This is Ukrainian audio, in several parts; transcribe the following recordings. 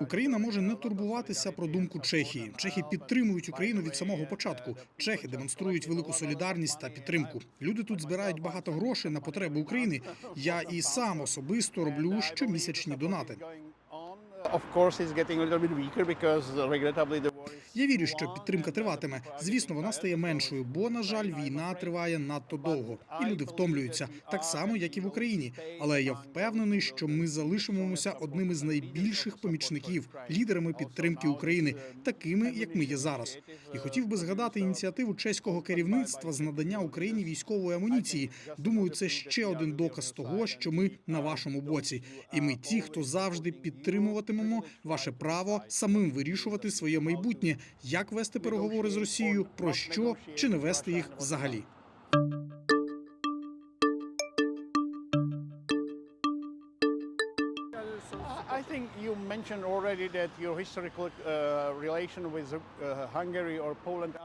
Україна може не турбуватися про думку Чехії. Чехи підтримують Україну від самого початку. Чехи демонструють велику солідарність та підтримку. Люди тут збирають багато грошей на потреби України. Я і сам особисто роблю щомісячні донати. Я вірю, що підтримка триватиме. Звісно, вона стає меншою, бо на жаль, війна триває надто довго, і люди втомлюються так само, як і в Україні. Але я впевнений, що ми залишимося одним із найбільших помічників, лідерами підтримки України, такими як ми є зараз. І хотів би згадати ініціативу чеського керівництва з надання Україні військової амуніції. Думаю, це ще один доказ того, що ми на вашому боці, і ми ті, хто завжди підтримуватимемо ваше право самим вирішувати своє майбутнє, як вести переговори з Росією, про що чи не вести їх взагалі.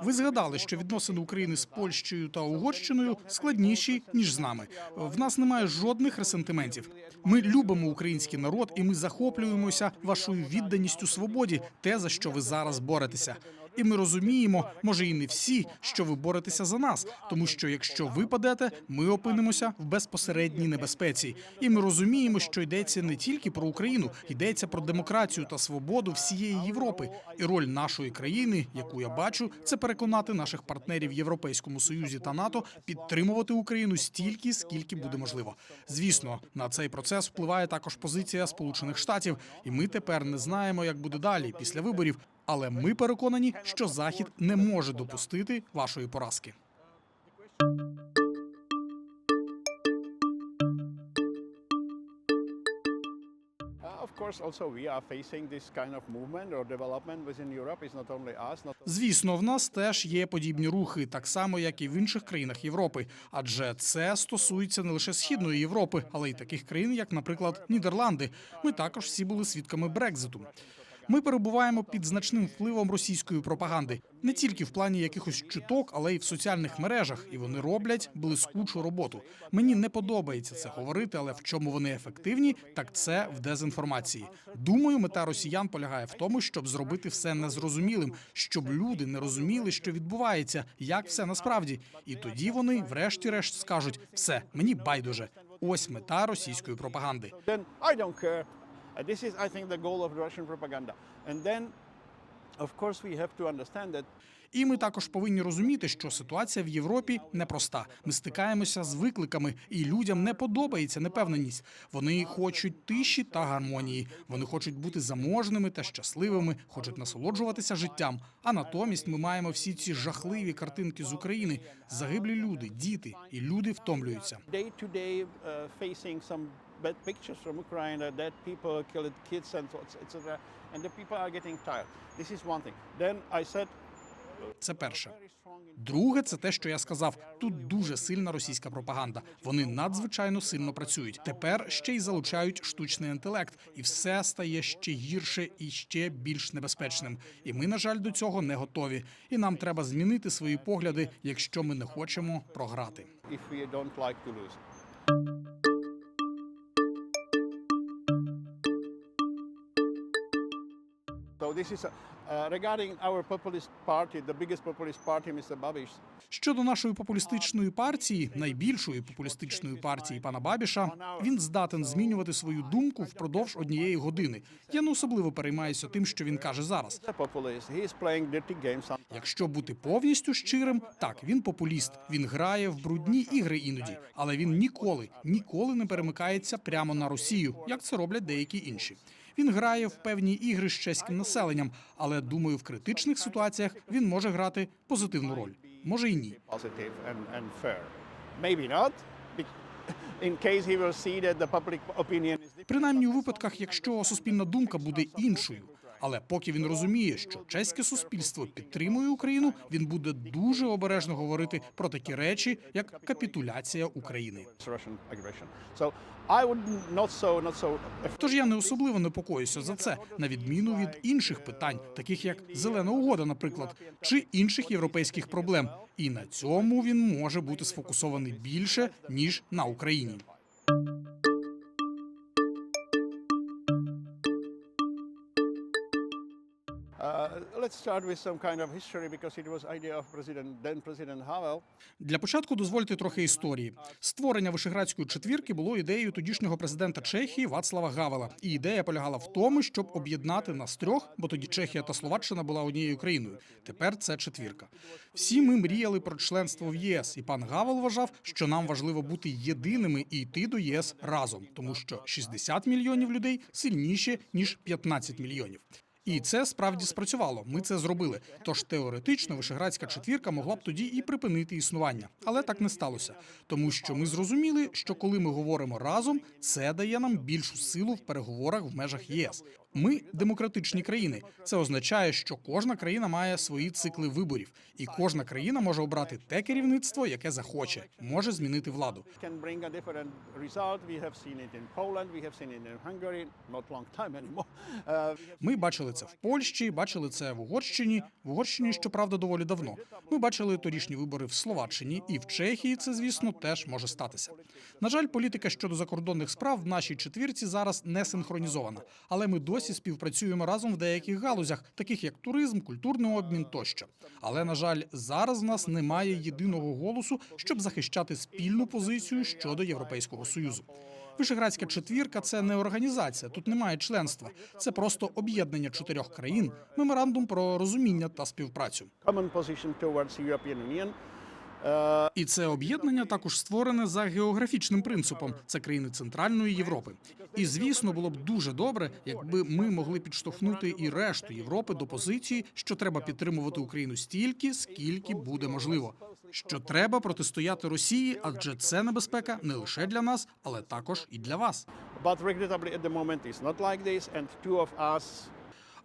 Ви згадали, що відносини України з Польщею та Угорщиною складніші ніж з нами. В нас немає жодних ресентиментів. Ми любимо український народ, і ми захоплюємося вашою відданістю свободі, те за що ви зараз боретеся. І ми розуміємо, може і не всі, що ви боретеся за нас, тому що якщо ви падете, ми опинимося в безпосередній небезпеці. І ми розуміємо, що йдеться не тільки про Україну, йдеться про демократію та свободу всієї Європи. І роль нашої країни, яку я бачу, це переконати наших партнерів в Європейському Союзі та НАТО підтримувати Україну стільки, скільки буде можливо. Звісно, на цей процес впливає також позиція Сполучених Штатів, і ми тепер не знаємо, як буде далі після виборів. Але ми переконані, що Захід не може допустити вашої поразки. Uh, Звісно, в нас теж є подібні рухи, так само як і в інших країнах Європи, адже це стосується не лише східної Європи, але й таких країн, як, наприклад, Нідерланди. Ми також всі були свідками Брекзиту. Ми перебуваємо під значним впливом російської пропаганди не тільки в плані якихось чуток, але й в соціальних мережах, і вони роблять блискучу роботу. Мені не подобається це говорити, але в чому вони ефективні, так це в дезінформації. Думаю, мета росіян полягає в тому, щоб зробити все незрозумілим, щоб люди не розуміли, що відбувається, як все насправді. І тоді вони, врешті-решт, скажуть: все, мені байдуже. Ось мета російської пропаганди. Care. Uh, this is, I think, the goal of Russian propaganda. And then, of course, we have to understand that І ми також повинні розуміти, що ситуація в Європі непроста. Ми стикаємося з викликами, і людям не подобається непевненість. Вони хочуть тиші та гармонії. Вони хочуть бути заможними та щасливими, хочуть насолоджуватися життям. А натомість ми маємо всі ці жахливі картинки з України. Загиблі люди, діти, і люди втомлюються. Bad pictures from Ukraine, uh, dead people, killed kids, and etc. And the people are getting tired. This is one thing. Then I said, Це перше. Друге, це те, що я сказав. Тут дуже сильна російська пропаганда. Вони надзвичайно сильно працюють. Тепер ще й залучають штучний інтелект, і все стає ще гірше і ще більш небезпечним. І ми, на жаль, до цього не готові. І нам треба змінити свої погляди, якщо ми не хочемо програти. This is uh, regarding our populist party, the biggest populist party, Mr. Babiš. Щодо нашої популістичної партії, найбільшої популістичної партії пана Бабіша, він здатен змінювати свою думку впродовж однієї години. Я не особливо переймаюся тим, що він каже зараз. Якщо бути повністю щирим, так він популіст. Він грає в брудні ігри іноді, але він ніколи, ніколи не перемикається прямо на Росію, як це роблять деякі інші. Він грає в певні ігри з чеським населенням, але думаю, в критичних ситуаціях він може грати позитивну роль. Може і ні. Принаймні у випадках, якщо суспільна думка буде іншою. Але поки він розуміє, що чеське суспільство підтримує Україну, він буде дуже обережно говорити про такі речі, як капітуляція України. Тож я не особливо непокоюся за це, на відміну від інших питань, таких як зелена угода, наприклад, чи інших європейських проблем. І на цьому він може бути сфокусований більше ніж на Україні. Для початку дозвольте трохи історії. Створення Вишеградської четвірки було ідеєю тодішнього президента Чехії Вацлава Гавела. І ідея полягала в тому, щоб об'єднати нас трьох, бо тоді Чехія та Словаччина була однією країною. Тепер це четвірка. Всі ми мріяли про членство в ЄС, і пан Гавел вважав, що нам важливо бути єдиними і йти до ЄС разом, тому що 60 мільйонів людей сильніші ніж 15 мільйонів. І це справді спрацювало. Ми це зробили. Тож теоретично вишеградська четвірка могла б тоді і припинити існування, але так не сталося, тому що ми зрозуміли, що коли ми говоримо разом, це дає нам більшу силу в переговорах в межах ЄС. Ми демократичні країни. Це означає, що кожна країна має свої цикли виборів, і кожна країна може обрати те керівництво, яке захоче, може змінити владу. Uh, Ми бачили це в Польщі, бачили це в Угорщині. В Угорщині, щоправда, доволі давно. Ми бачили торішні вибори в Словаччині і в Чехії. Це, звісно, теж може статися. На жаль, політика щодо закордонних справ в нашій четвірці зараз не синхронізована, але ми досі співпрацюємо разом в деяких галузях, таких як туризм, культурний обмін тощо. Але на жаль, зараз в нас немає єдиного голосу, щоб захищати спільну позицію щодо Європейського союзу. Вишеградська четвірка це не організація, тут немає членства. Це просто об'єднання чотирьох країн, меморандум про розуміння та співпрацю. І це об'єднання також створене за географічним принципом. Це країни Центральної Європи. І звісно, було б дуже добре, якби ми могли підштовхнути і решту Європи до позиції, що треба підтримувати Україну стільки, скільки буде можливо. Що треба протистояти Росії, адже це небезпека не лише для нас, але також і для вас. but regrettably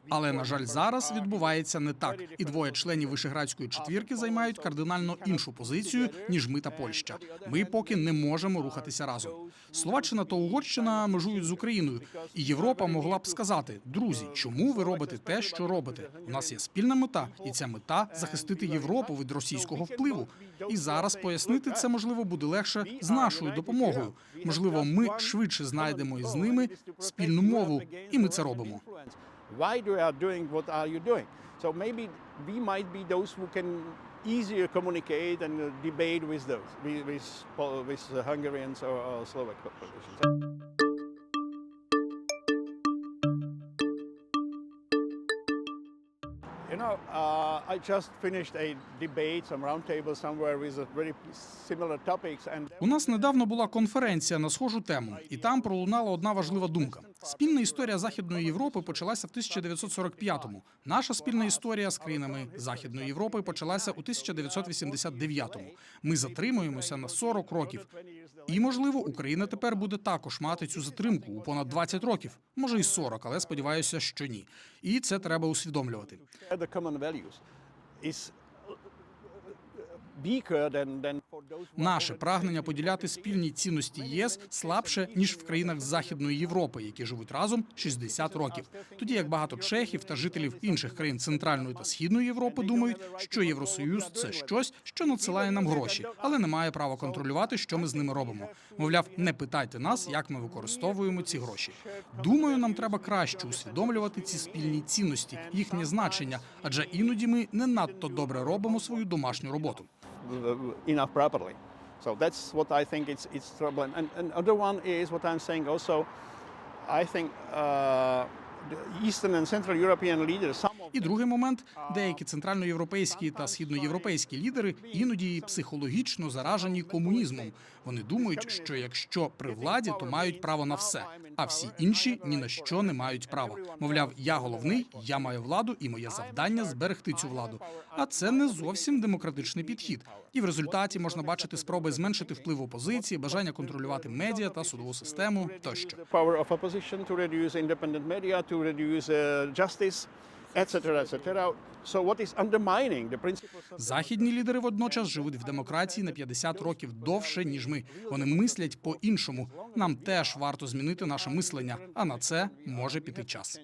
Але на жаль, зараз відбувається не так, і двоє членів Вишеградської четвірки займають кардинально іншу позицію ніж ми та Польща. Ми поки не можемо рухатися разом. Словаччина та Угорщина межують з Україною, і Європа могла б сказати: друзі, чому ви робите те, що робите? У нас є спільна мета, і ця мета захистити Європу від російського впливу. І зараз пояснити це можливо буде легше з нашою допомогою. Можливо, ми швидше знайдемо із ними спільну мову, і ми це робимо. Why you are doing what are you doing? So maybe we might be those who can easier communicate and uh, debate with those, with with, with uh, Hungarians or, or Slovak populations. You know, uh, I just finished a debate, some roundtable somewhere with uh, very similar topics, and У нас недавно була конференція на схожу тему, і там пролунала одна важлива думка. Спільна історія Західної Європи почалася в 1945-му. Наша спільна історія з країнами Західної Європи почалася у 1989-му. Ми затримуємося на 40 років. І можливо, Україна тепер буде також мати цю затримку у понад 20 років, може і 40, але сподіваюся, що ні. І це треба усвідомлювати. the common values is uh, weaker than, than for those who are Наше прагнення поділяти спільні цінності ЄС слабше ніж в країнах Західної Європи, які живуть разом 60 років. Тоді як багато чехів та жителів інших країн Центральної та Східної Європи думають, що Євросоюз це щось, що надсилає нам гроші, але не має права контролювати, що ми з ними робимо. Мовляв, не питайте нас, як ми використовуємо ці гроші. Думаю, нам треба краще усвідомлювати ці спільні цінності, їхнє значення, адже іноді ми не надто добре робимо свою домашню роботу. Uh, enough properly. So that's what I think it's it's trouble. And another one is what I'm saying also. I think uh, Eastern and Central European leaders, І другий момент: деякі центральноєвропейські та східноєвропейські лідери іноді психологічно заражені комунізмом. Вони думають, що якщо при владі, то мають право на все, а всі інші ні на що не мають права. Мовляв, я головний, я маю владу, і моє завдання зберегти цю владу. А це не зовсім демократичний підхід. І в результаті можна бачити спроби зменшити вплив опозиції, бажання контролювати медіа та судову систему тощо. Західні лідери водночас живуть в демократії на 50 років довше ніж ми. Вони мислять по-іншому. Нам теж варто змінити наше мислення, а на це може піти час.